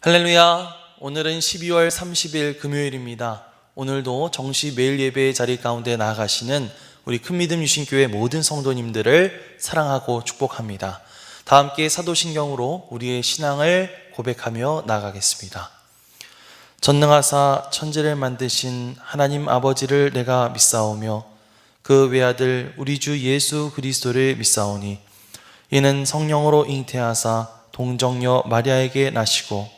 할렐루야. 오늘은 12월 30일 금요일입니다. 오늘도 정시 매일 예배의 자리 가운데 나아가시는 우리 큰 믿음 유신교회 모든 성도님들을 사랑하고 축복합니다. 다 함께 사도신경으로 우리의 신앙을 고백하며 나아가겠습니다. 전능하사 천지를 만드신 하나님 아버지를 내가 믿사오며 그 외아들 우리 주 예수 그리스도를 믿사오니 이는 성령으로 잉태하사 동정녀 마리아에게 나시고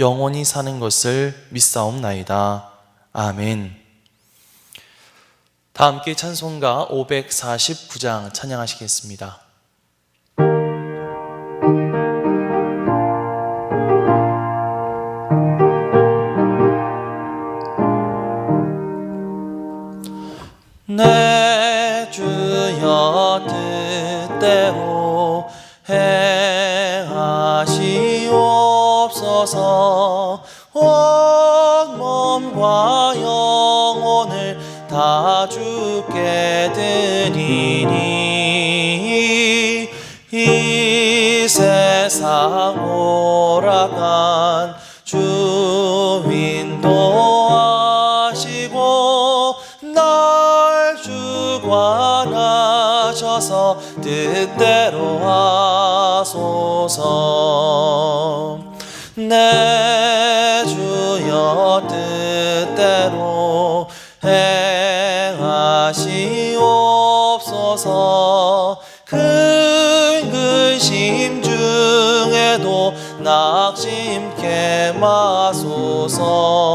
영원히 사는 것을 믿사옵나이다. 아멘. 다 함께 찬송가 549장 찬양하시겠습니다. 내 주여 뜻대로 행하시옵소서. 온 몸과 영혼을 다 주께 드리니 이 세상 오라간 주인도 하시고 날 주관하셔서 뜻대로 하소서 대로 행하시옵소서. 큰 근심 중에도 낙심케 마소서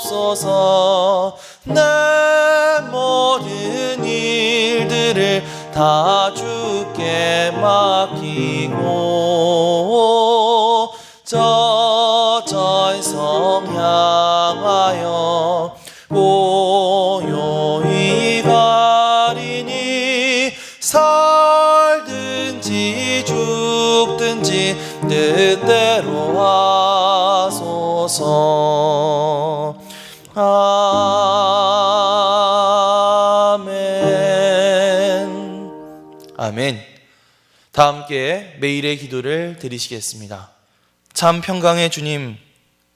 행하시옵소서 내 모든 일들을 다 주께 맡기고 아멘. 다 함께 매일의 기도를 드리시겠습니다. 참 평강의 주님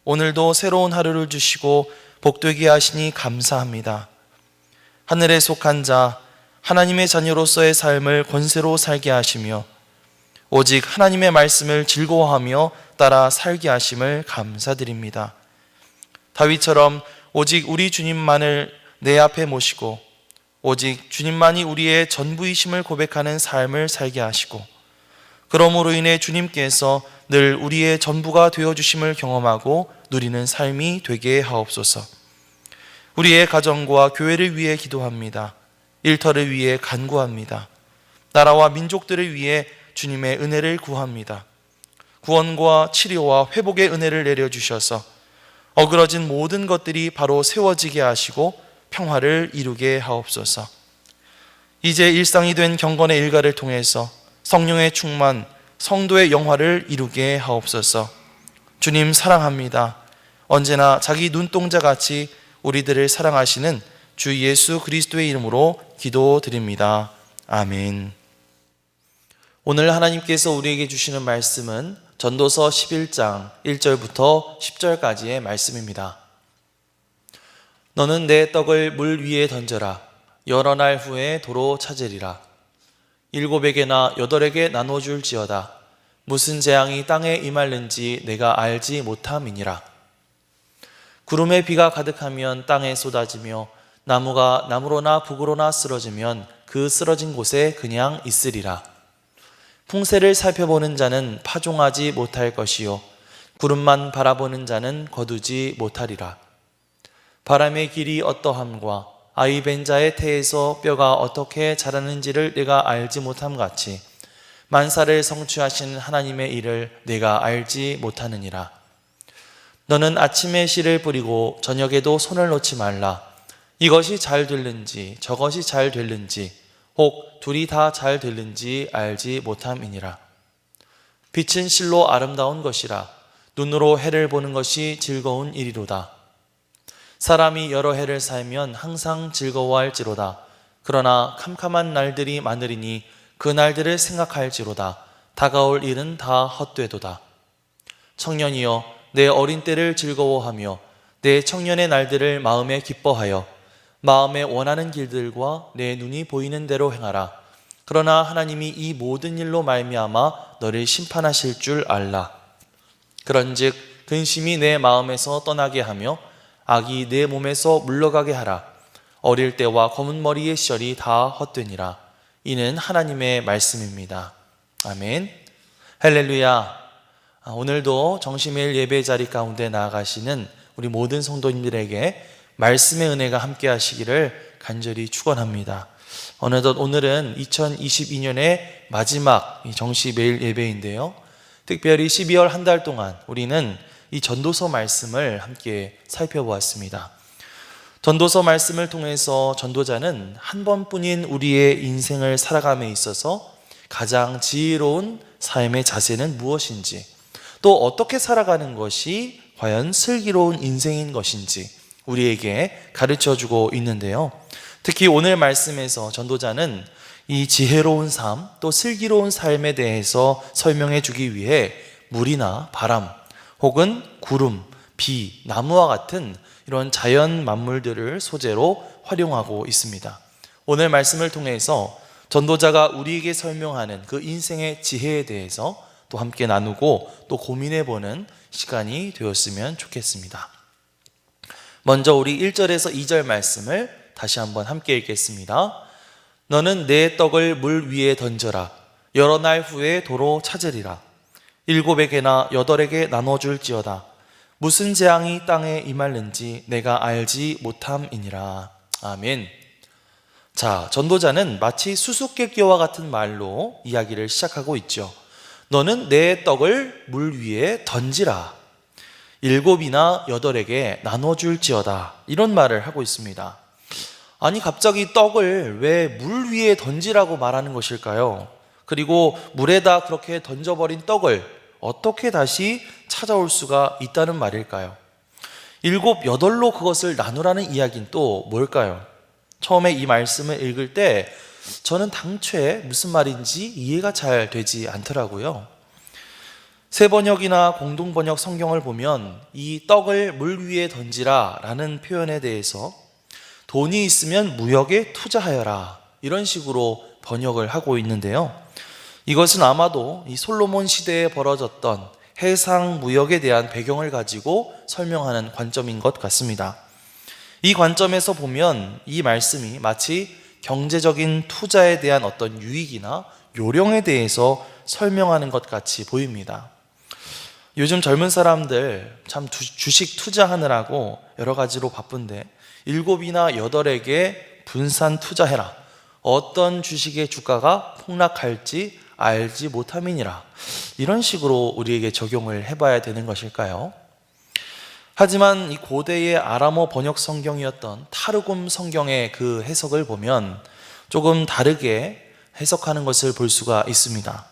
오늘도 새로운 하루를 주시고 복되게 하시니 감사합니다. 하늘에 속한 자 하나님의 자녀로서의 삶을 권세로 살게 하시며 오직 하나님의 말씀을 즐거워하며 따라 살게 하심을 감사드립니다. 다윗처럼 오직 우리 주님만을 내 앞에 모시고 오직 주님만이 우리의 전부이심을 고백하는 삶을 살게 하시고 그러므로 인해 주님께서 늘 우리의 전부가 되어 주심을 경험하고 누리는 삶이 되게 하옵소서. 우리의 가정과 교회를 위해 기도합니다. 일터를 위해 간구합니다. 나라와 민족들을 위해 주님의 은혜를 구합니다. 구원과 치료와 회복의 은혜를 내려 주셔서 어그러진 모든 것들이 바로 세워지게 하시고 평화를 이루게 하옵소서. 이제 일상이 된 경건의 일가를 통해서 성령의 충만, 성도의 영화를 이루게 하옵소서. 주님 사랑합니다. 언제나 자기 눈동자 같이 우리들을 사랑하시는 주 예수 그리스도의 이름으로 기도드립니다. 아멘. 오늘 하나님께서 우리에게 주시는 말씀은 전도서 11장 1절부터 10절까지의 말씀입니다. 너는 내 떡을 물 위에 던져라. 여러 날 후에 도로 찾으리라. 일곱에게나 여덟에게 나눠줄지어다. 무슨 재앙이 땅에 임할는지 내가 알지 못함이니라. 구름에 비가 가득하면 땅에 쏟아지며 나무가 나무로나 북으로나 쓰러지면 그 쓰러진 곳에 그냥 있으리라. 풍세를 살펴보는 자는 파종하지 못할 것이요 구름만 바라보는 자는 거두지 못하리라. 바람의 길이 어떠함과 아이 벤 자의 태에서 뼈가 어떻게 자라는지를 내가 알지 못함 같이 만사를 성취하신 하나님의 일을 내가 알지 못하느니라. 너는 아침에 씨를 뿌리고 저녁에도 손을 놓지 말라. 이것이 잘 될는지 저것이 잘 될는지 혹 둘이 다 잘 될는지 알지 못함이니라. 빛은 실로 아름다운 것이라 눈으로 해를 보는 것이 즐거운 일이로다. 사람이 여러 해를 살면 항상 즐거워할지로다. 그러나 캄캄한 날들이 많으리니 그 날들을 생각할지로다. 다가올 일은 다 헛되도다. 청년이여 내 어린 때를 즐거워하며 내 청년의 날들을 마음에 기뻐하여 마음에 원하는 길들과 내 눈이 보이는 대로 행하라. 그러나 하나님이 이 모든 일로 말미암아 너를 심판하실 줄 알라. 그런즉 근심이 내 마음에서 떠나게 하며 악이 내 몸에서 물러가게 하라. 어릴 때와 검은 머리의 시절이 다 헛되니라. 이는 하나님의 말씀입니다. 아멘. 할렐루야. 아, 오늘도 정심일 예배 자리 가운데 나아가시는 우리 모든 성도님들에게 말씀의 은혜가 함께 하시기를 간절히 축원합니다. 어느덧 오늘은 2022년의 마지막 정시 매일 예배인데요. 특별히 12월 한 달 동안 우리는 이 전도서 말씀을 함께 살펴보았습니다. 전도서 말씀을 통해서 전도자는 한 번뿐인 우리의 인생을 살아감에 있어서 가장 지혜로운 삶의 자세는 무엇인지 또 어떻게 살아가는 것이 과연 슬기로운 인생인 것인지 우리에게 가르쳐 주고 있는데요. 특히 오늘 말씀에서 전도자는 이 지혜로운 삶, 또 슬기로운 삶에 대해서 설명해 주기 위해 물이나 바람, 혹은 구름, 비, 나무와 같은 이런 자연 만물들을 소재로 활용하고 있습니다. 오늘 말씀을 통해서 전도자가 우리에게 설명하는 그 인생의 지혜에 대해서 또 함께 나누고 또 고민해 보는 시간이 되었으면 좋겠습니다. 먼저 우리 1절에서 2절 말씀을 다시 한번 함께 읽겠습니다. 너는 내 떡을 물 위에 던져라. 여러 날 후에 도로 찾으리라. 일곱에게나 여덟에게 나눠줄지어다. 무슨 재앙이 땅에 임할는지 내가 알지 못함이니라. 아멘. 자, 전도자는 마치 수수께끼와 같은 말로 이야기를 시작하고 있죠. 너는 내 떡을 물 위에 던지라. 일곱이나 여덟에게 나눠줄지어다. 이런 말을 하고 있습니다. 아니, 갑자기 떡을 왜 물 위에 던지라고 말하는 것일까요? 그리고 물에다 그렇게 던져버린 떡을 어떻게 다시 찾아올 수가 있다는 말일까요? 일곱, 여덟로 그것을 나누라는 이야기는 또 뭘까요? 처음에 이 말씀을 읽을 때 저는 당초에 무슨 말인지 이해가 잘 되지 않더라고요. 세 번역이나 공동 번역 성경을 보면 이 떡을 물 위에 던지라 라는 표현에 대해서 돈이 있으면 무역에 투자하여라 이런 식으로 번역을 하고 있는데요. 이것은 아마도 이 솔로몬 시대에 벌어졌던 해상 무역에 대한 배경을 가지고 설명하는 관점인 것 같습니다. 이 관점에서 보면 이 말씀이 마치 경제적인 투자에 대한 어떤 유익이나 요령에 대해서 설명하는 것 같이 보입니다. 요즘 젊은 사람들 참 주식 투자하느라고 여러 가지로 바쁜데 일곱이나 여덟에게 분산 투자해라. 어떤 주식의 주가가 폭락할지 알지 못함이니라. 이런 식으로 우리에게 적용을 해봐야 되는 것일까요? 하지만 이 고대의 아람어 번역 성경이었던 타르곰 성경의 그 해석을 보면 조금 다르게 해석하는 것을 볼 수가 있습니다.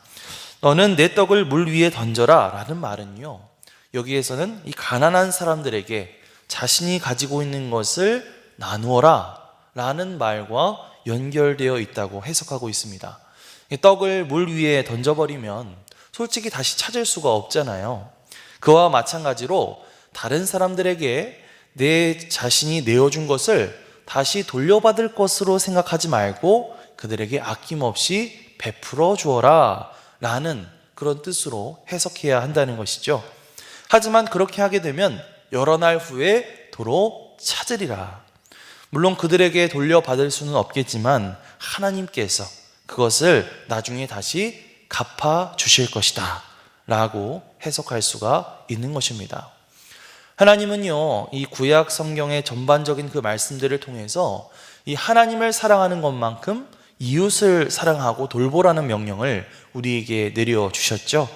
너는 내 떡을 물 위에 던져라 라는 말은요. 여기에서는 이 가난한 사람들에게 자신이 가지고 있는 것을 나누어라 라는 말과 연결되어 있다고 해석하고 있습니다. 떡을 물 위에 던져버리면 솔직히 다시 찾을 수가 없잖아요. 그와 마찬가지로 다른 사람들에게 내 자신이 내어준 것을 다시 돌려받을 것으로 생각하지 말고 그들에게 아낌없이 베풀어 주어라 라는 그런 뜻으로 해석해야 한다는 것이죠. 하지만 그렇게 하게 되면 여러 날 후에 도로 찾으리라. 물론 그들에게 돌려받을 수는 없겠지만 하나님께서 그것을 나중에 다시 갚아 주실 것이다. 라고 해석할 수가 있는 것입니다. 하나님은요, 이 구약 성경의 전반적인 그 말씀들을 통해서 이 하나님을 사랑하는 것만큼 이웃을 사랑하고 돌보라는 명령을 우리에게 내려주셨죠.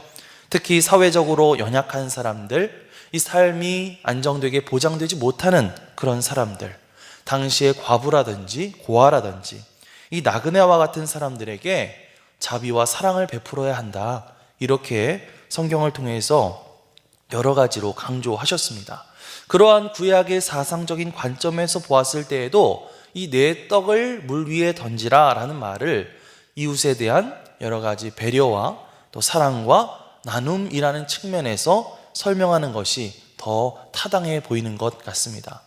특히 사회적으로 연약한 사람들, 이 삶이 안정되게 보장되지 못하는 그런 사람들, 당시의 과부라든지 고아라든지 이 나그네와 같은 사람들에게 자비와 사랑을 베풀어야 한다. 이렇게 성경을 통해서 여러 가지로 강조하셨습니다. 그러한 구약의 사상적인 관점에서 보았을 때에도 이 내 떡을 물 위에 던지라 라는 말을 이웃에 대한 여러 가지 배려와 또 사랑과 나눔이라는 측면에서 설명하는 것이 더 타당해 보이는 것 같습니다.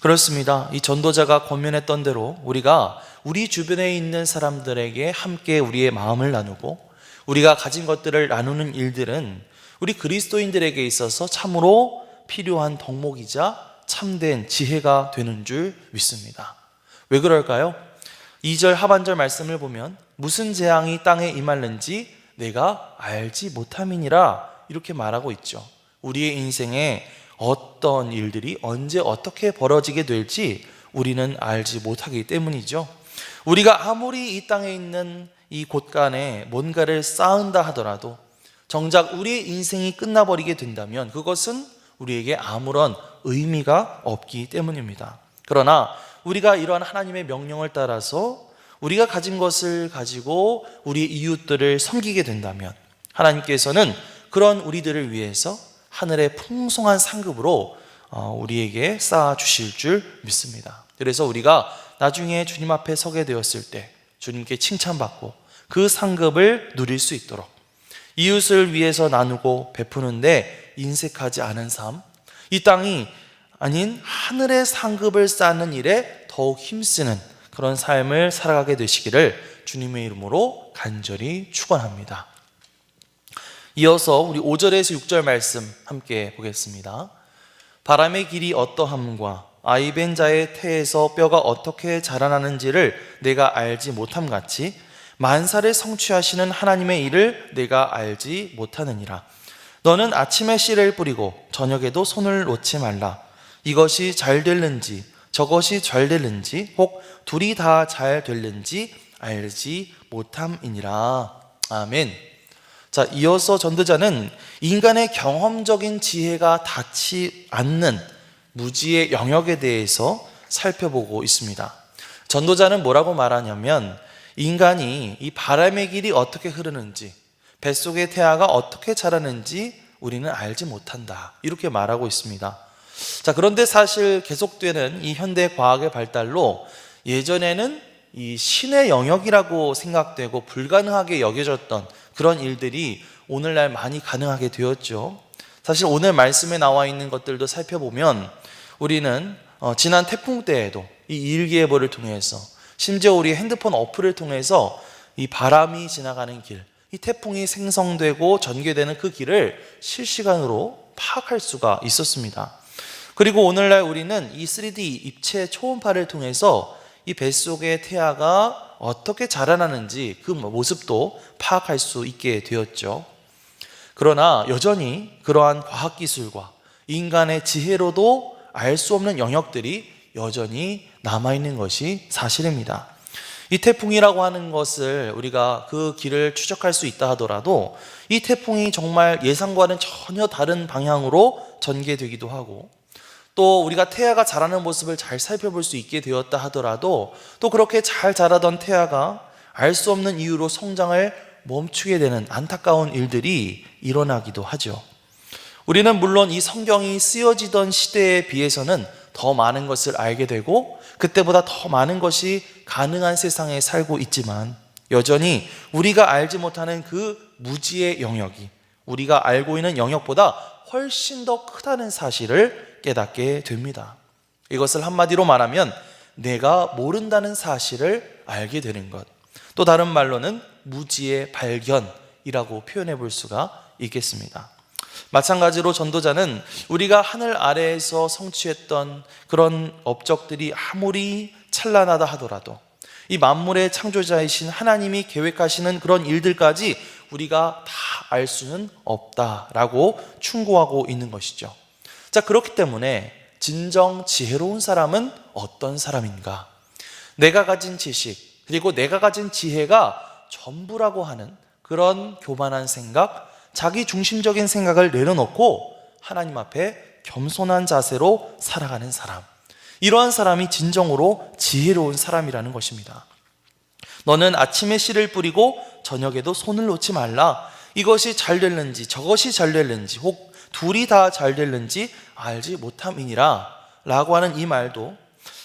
그렇습니다. 이 전도자가 권면했던 대로 우리가 우리 주변에 있는 사람들에게 함께 우리의 마음을 나누고 우리가 가진 것들을 나누는 일들은 우리 그리스도인들에게 있어서 참으로 필요한 덕목이자 참된 지혜가 되는 줄 믿습니다. 왜 그럴까요? 2절 하반절 말씀을 보면 무슨 재앙이 땅에 임할는지 내가 알지 못함이니라 이렇게 말하고 있죠. 우리의 인생에 어떤 일들이 언제 어떻게 벌어지게 될지 우리는 알지 못하기 때문이죠. 우리가 아무리 이 땅에 있는 이 곳간에 뭔가를 쌓은다 하더라도 정작 우리의 인생이 끝나버리게 된다면 그것은 우리에게 아무런 의미가 없기 때문입니다. 그러나 우리가 이러한 하나님의 명령을 따라서 우리가 가진 것을 가지고 우리 이웃들을 섬기게 된다면 하나님께서는 그런 우리들을 위해서 하늘의 풍성한 상급으로 어, 우리에게 쌓아 주실 줄 믿습니다. 그래서 우리가 나중에 주님 앞에 서게 되었을 때 주님께 칭찬받고 그 상급을 누릴 수 있도록 이웃을 위해서 나누고 베푸는데 인색하지 않은 삶, 이 땅이 아닌 하늘의 상급을 쌓는 일에 더욱 힘쓰는 그런 삶을 살아가게 되시기를 주님의 이름으로 간절히 축원합니다. 이어서 우리 5절에서 6절 말씀 함께 보겠습니다. 바람의 길이 어떠함과 아이벤 자의 태에서 뼈가 어떻게 자라나는지를 내가 알지 못함 같이 만사를 성취하시는 하나님의 일을 내가 알지 못하느니라. 너는 아침에 씨를 뿌리고 저녁에도 손을 놓지 말라. 이것이 잘 될는지 저것이 잘 될는지 혹 둘이 다 잘 될는지 알지 못함이니라. 아멘. 자, 이어서 전도자는 인간의 경험적인 지혜가 닿지 않는 무지의 영역에 대해서 살펴보고 있습니다. 전도자는 뭐라고 말하냐면 인간이 이 바람의 길이 어떻게 흐르는지 뱃속의 태아가 어떻게 자라는지 우리는 알지 못한다. 이렇게 말하고 있습니다. 자, 그런데 사실 계속되는 이 현대 과학의 발달로 예전에는 이 신의 영역이라고 생각되고 불가능하게 여겨졌던 그런 일들이 오늘날 많이 가능하게 되었죠. 사실 오늘 말씀에 나와 있는 것들도 살펴보면 우리는 어, 지난 태풍 때에도 이 일기예보를 통해서 심지어 우리 핸드폰 어플을 통해서 이 바람이 지나가는 길, 이 태풍이 생성되고 전개되는 그 길을 실시간으로 파악할 수가 있었습니다. 그리고 오늘날 우리는 이 3D 입체 초음파를 통해서 이 뱃속의 태아가 어떻게 자라나는지 그 모습도 파악할 수 있게 되었죠. 그러나 여전히 그러한 과학기술과 인간의 지혜로도 알 수 없는 영역들이 여전히 남아있는 것이 사실입니다. 이 태풍이라고 하는 것을 우리가 그 길을 추적할 수 있다 하더라도 이 태풍이 정말 예상과는 전혀 다른 방향으로 전개되기도 하고 또 우리가 태아가 자라는 모습을 잘 살펴볼 수 있게 되었다 하더라도 또 그렇게 잘 자라던 태아가 알 수 없는 이유로 성장을 멈추게 되는 안타까운 일들이 일어나기도 하죠. 우리는 물론 이 성경이 쓰여지던 시대에 비해서는 더 많은 것을 알게 되고 그때보다 더 많은 것이 가능한 세상에 살고 있지만 여전히 우리가 알지 못하는 그 무지의 영역이 우리가 알고 있는 영역보다 훨씬 더 크다는 사실을 깨닫게 됩니다. 이것을 한마디로 말하면 내가 모른다는 사실을 알게 되는 것. 또 다른 말로는 무지의 발견이라고 표현해 볼 수가 있겠습니다. 마찬가지로 전도자는 우리가 하늘 아래에서 성취했던 그런 업적들이 아무리 찬란하다 하더라도 이 만물의 창조자이신 하나님이 계획하시는 그런 일들까지 우리가 다 알 수는 없다라고 충고하고 있는 것이죠. 자, 그렇기 때문에 진정 지혜로운 사람은 어떤 사람인가? 내가 가진 지식, 그리고 내가 가진 지혜가 전부라고 하는 그런 교만한 생각, 자기 중심적인 생각을 내려놓고 하나님 앞에 겸손한 자세로 살아가는 사람. 이러한 사람이 진정으로 지혜로운 사람이라는 것입니다. 너는 아침에 씨를 뿌리고 저녁에도 손을 놓지 말라. 이것이 잘 될는지 저것이 잘 될는지 혹 둘이 다 잘 될는지 알지 못함이니라. 라고 하는 이 말도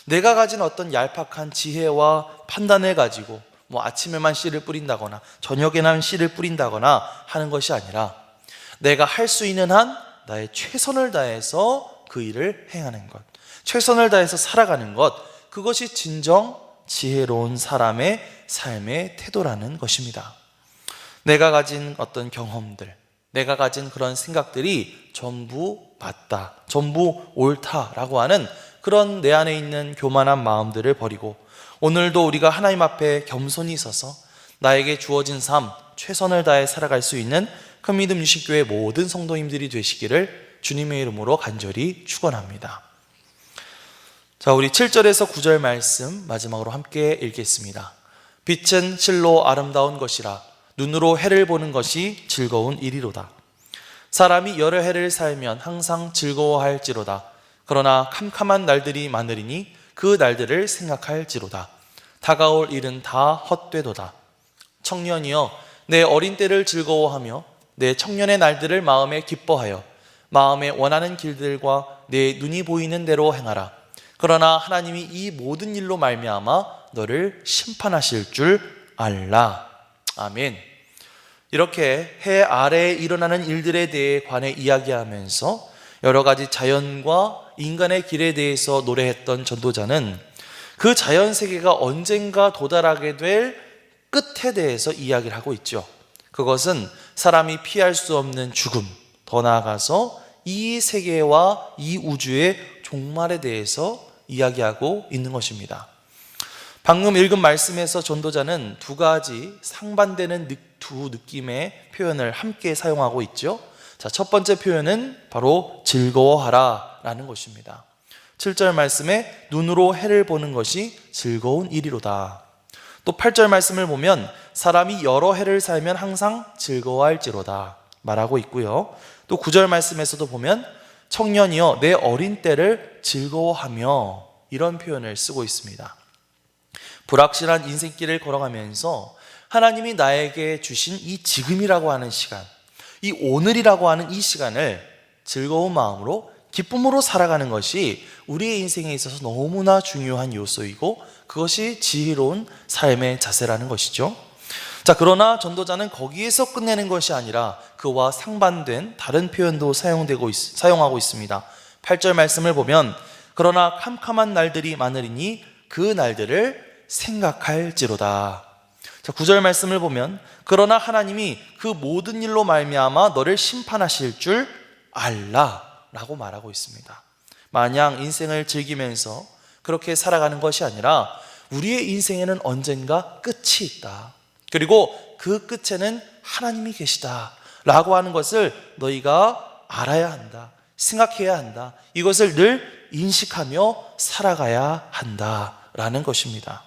내가 가진 어떤 얄팍한 지혜와 판단을 가지고 뭐 아침에만 씨를 뿌린다거나 저녁에만 씨를 뿌린다거나 하는 것이 아니라 내가 할 수 있는 한 나의 최선을 다해서 그 일을 행하는 것. 최선을 다해서 살아가는 것. 그것이 진정 지혜로운 사람의 삶의 태도라는 것입니다. 내가 가진 어떤 경험들, 내가 가진 그런 생각들이 전부 맞다, 전부 옳다라고 하는 그런 내 안에 있는 교만한 마음들을 버리고 오늘도 우리가 하나님 앞에 겸손히 서서 나에게 주어진 삶, 최선을 다해 살아갈 수 있는 큰 믿음 유식교회 모든 성도님들이 되시기를 주님의 이름으로 간절히 축원합니다. 자, 우리 7절에서 9절 말씀 마지막으로 함께 읽겠습니다. 빛은 실로 아름다운 것이라 눈으로 해를 보는 것이 즐거운 일이로다. 사람이 여러 해를 살면 항상 즐거워할지로다. 그러나 캄캄한 날들이 많으리니 그 날들을 생각할지로다. 다가올 일은 다 헛되도다. 청년이여, 내 어린 때를 즐거워하며 내 청년의 날들을 마음에 기뻐하여 마음에 원하는 길들과 내 눈이 보이는 대로 행하라. 그러나 하나님이 이 모든 일로 말미암아 너를 심판하실 줄 알라. 아멘. 이렇게 해 아래에 일어나는 일들에 대해 관해 이야기하면서 여러 가지 자연과 인간의 길에 대해서 노래했던 전도자는 그 자연 세계가 언젠가 도달하게 될 끝에 대해서 이야기를 하고 있죠. 그것은 사람이 피할 수 없는 죽음, 더 나아가서 이 세계와 이 우주의 종말에 대해서 이야기하고 있는 것입니다. 방금 읽은 말씀에서 전도자는 두 가지 상반되는 두 느낌의 표현을 함께 사용하고 있죠. 자, 첫 번째 표현은 바로 즐거워하라 라는 것입니다. 7절 말씀에 눈으로 해를 보는 것이 즐거운 일이로다. 또 8절 말씀을 보면 사람이 여러 해를 살면 항상 즐거워할지로다 말하고 있고요. 또 9절 말씀에서도 보면 청년이여 내 어린 때를 즐거워하며 이런 표현을 쓰고 있습니다. 불확실한 인생길을 걸어가면서 하나님이 나에게 주신 이 지금이라고 하는 시간, 이 오늘이라고 하는 이 시간을 즐거운 마음으로 기쁨으로 살아가는 것이 우리의 인생에 있어서 너무나 중요한 요소이고 그것이 지혜로운 삶의 자세라는 것이죠. 자, 그러나 전도자는 거기에서 끝내는 것이 아니라 그와 상반된 다른 표현도 사용되고 있, 사용하고 있습니다. 8절 말씀을 보면 그러나 캄캄한 날들이 많으리니 그 날들을 생각할지로다. 자, 9절 말씀을 보면 그러나 하나님이 그 모든 일로 말미암아 너를 심판하실 줄 알라라고 말하고 있습니다. 마냥 인생을 즐기면서 그렇게 살아가는 것이 아니라 우리의 인생에는 언젠가 끝이 있다. 그리고 그 끝에는 하나님이 계시다. 라고 하는 것을 너희가 알아야 한다. 생각해야 한다. 이것을 늘 인식하며 살아가야 한다. 라는 것입니다.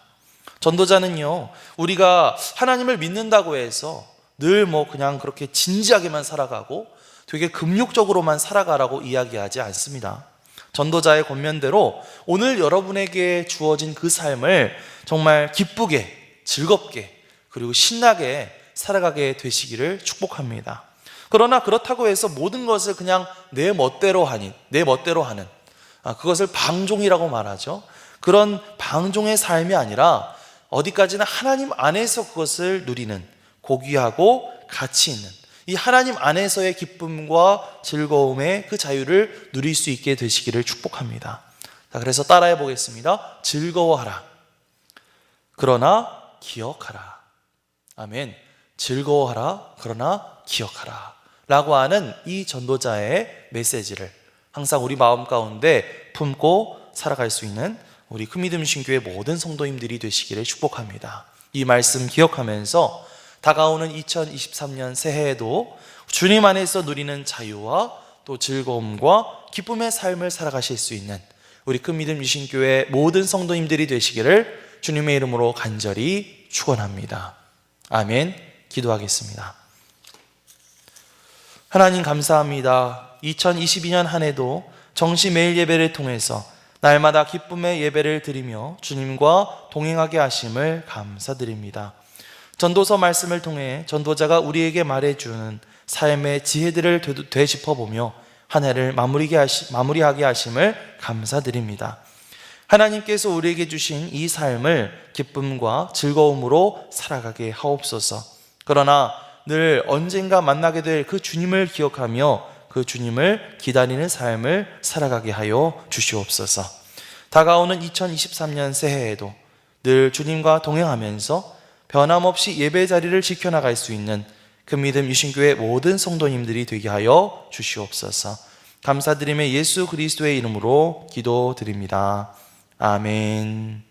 전도자는요, 우리가 하나님을 믿는다고 해서 늘 뭐 그냥 그렇게 진지하게만 살아가고 되게 금욕적으로만 살아가라고 이야기하지 않습니다. 전도자의 권면대로 오늘 여러분에게 주어진 그 삶을 정말 기쁘게, 즐겁게, 그리고 신나게 살아가게 되시기를 축복합니다. 그러나 그렇다고 해서 모든 것을 그냥 내 멋대로 하니, 내 멋대로 하는, 아, 그것을 방종이라고 말하죠. 그런 방종의 삶이 아니라 어디까지나 하나님 안에서 그것을 누리는 고귀하고 가치 있는 이 하나님 안에서의 기쁨과 즐거움의 그 자유를 누릴 수 있게 되시기를 축복합니다. 자, 그래서 따라해 보겠습니다. 즐거워하라. 그러나 기억하라. 아멘. 즐거워하라. 그러나 기억하라. 라고 하는 이 전도자의 메시지를 항상 우리 마음 가운데 품고 살아갈 수 있는 우리 큰 믿음 신교의 모든 성도님들이 되시기를 축복합니다. 이 말씀 기억하면서 다가오는 2023년 새해에도 주님 안에서 누리는 자유와 또 즐거움과 기쁨의 삶을 살아가실 수 있는 우리 큰 믿음 유신교회 모든 성도님들이 되시기를 주님의 이름으로 간절히 축원합니다. 아멘. 기도하겠습니다. 하나님 감사합니다. 2022년 한 해도 정시 매일 예배를 통해서 날마다 기쁨의 예배를 드리며 주님과 동행하게 하심을 감사드립니다. 전도서 말씀을 통해 전도자가 우리에게 말해주는 삶의 지혜들을 되도- 되짚어 보며 한 해를 마무리게 하시, 마무리하게 하심을 감사드립니다. 하나님께서 우리에게 주신 이 삶을 기쁨과 즐거움으로 살아가게 하옵소서. 그러나 늘 언젠가 만나게 될 그 주님을 기억하며 그 주님을 기다리는 삶을 살아가게 하여 주시옵소서. 다가오는 2023년 새해에도 늘 주님과 동행하면서 변함없이 예배 자리를 지켜나갈 수 있는 그 믿음 유신교회 모든 성도님들이 되게 하여 주시옵소서. 감사드리며 예수 그리스도의 이름으로 기도드립니다. 아멘.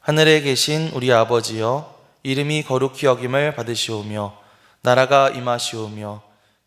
하늘에 계신 우리 아버지여 이름이 거룩히 여김을 받으시오며 나라가 임하시오며